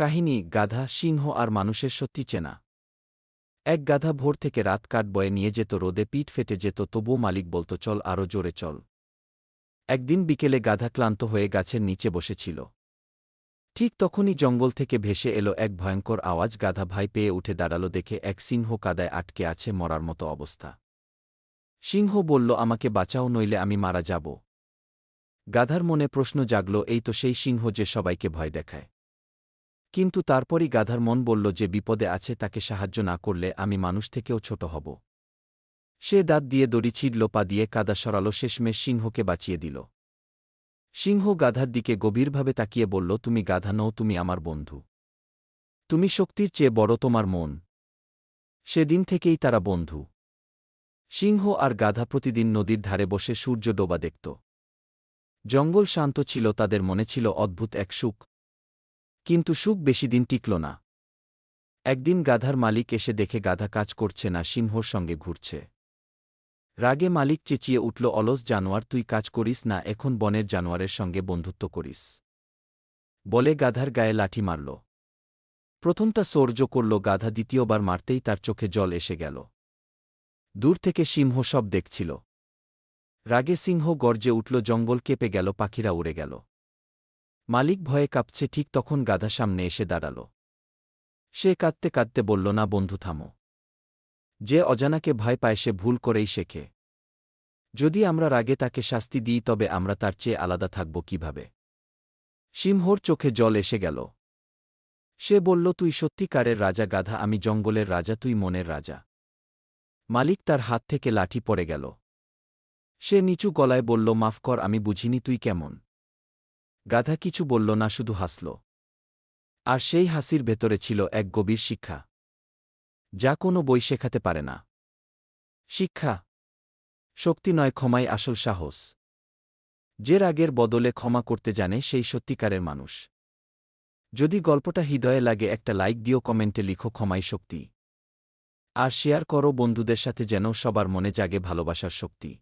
কাহিনী গাধা, সিংহ আর মানুষের সত্যি চেনা। এক গাধা ভোর থেকে রাত কাট বয়ে নিয়ে যেত, রোদে পিঠ ফেটে যেত, তবুও মালিক বলত, চল আরও জোরে চল। একদিন বিকেলে গাধা ক্লান্ত হয়ে গাছের নিচে বসেছিল। ঠিক তখনই জঙ্গল থেকে ভেসে এলো এক ভয়ঙ্কর আওয়াজ। গাধা ভাই পেয়ে উঠে দাঁড়াল দেখে এক সিংহ কাদায় আটকে আছে, মরার মতো অবস্থা। সিংহ বলল, আমাকে বাঁচাও, নইলে আমি মারা যাব। গাধার মনে প্রশ্ন জাগল, এই তো সেই সিংহ যে সবাইকে ভয় দেখায়। কিন্তু তারপরই গাধার মন বলল যে বিপদে আছে তাকে সাহায্য না করলে আমি মানুষ থেকেও ছোট হব। সে দাঁত দিয়ে দড়ি ছিঁড়ল, পা দিয়ে কাদা সরালো, শেষমেশ সিংহকে বাঁচিয়ে দিল। সিংহ গাধার দিকে গভীরভাবে তাকিয়ে বলল, তুমি গাধা নও, তুমি আমার বন্ধু। তুমি শক্তির চেয়ে বড় তোমার মন। সেদিন থেকেই তারা বন্ধু সিংহ আর গাধা প্রতিদিন নদীর ধারে বসে সূর্য ডোবা দেখত। জঙ্গল শান্ত ছিল, তাদের মনে ছিল অদ্ভুত এক সুখ। কিন্তু সুখ বেশিদিন টিকল না। একদিন গাধার মালিক এসে দেখে গাধা কাজ করছে না, সিংহর সঙ্গে ঘুরছে। রাগে মালিক চেঁচিয়ে উঠল, অলস জানোয়ার, তুই কাজ করিস না, এখন বনের জানোয়ারের সঙ্গে বন্ধুত্ব করিস। বলে গাধার গায়ে লাঠি মারল। প্রথমটা সৌর্য করল, গাধা দ্বিতীয়বার মারতেই তার চোখে জল এসে গেল। দূর থেকে সিংহ সব দেখছিল। রাগে সিংহ গর্জে উঠল, জঙ্গল কেঁপে গেল, পাখিরা উড়ে গেল। মালিক ভয়ে কাঁপছে, ঠিক তখন গাধা সামনে এসে দাঁড়াল। সে কাঁদতে কাঁদতে বলল, না বন্ধু, থামো। যে অজানাকে ভয় পায়, সে ভুল করেই শেখে। যদি আমরা রাগে তাকে শাস্তি দিই, তবে আমরা তার চেয়ে আলাদা থাকব কীভাবে? সিংহর চোখে জল এসে গেল। সে বলল, তুই সত্যিকারের রাজা, গাধা, আমি জঙ্গলের রাজা, তুই মনের রাজা। মালিক তার হাত থেকে লাঠি পড়ে গেল। সে নিচু গলায় বলল, মাফ কর, আমি বুঝিনি তুই কেমন। গাধা কিছু বলল না, শুধু হাসল। আর সেই হাসির ভেতরে ছিল এক গভীর শিক্ষা। যা কোনো বই শেখাতে পারে না। শিক্ষা। শক্তি নয় ক্ষমাই আসল সাহস। যে রাগের বদলে ক্ষমা করতে জানে, সেই সত্যিকারের মানুষ। যদি গল্পটা হৃদয়ে লাগে, একটা লাইক দিও, কমেন্টে লিখো, ক্ষমাই শক্তি। আর শেয়ার করো বন্ধুদের সাথে যেন সবার মনে জাগে ভালোবাসার শক্তি।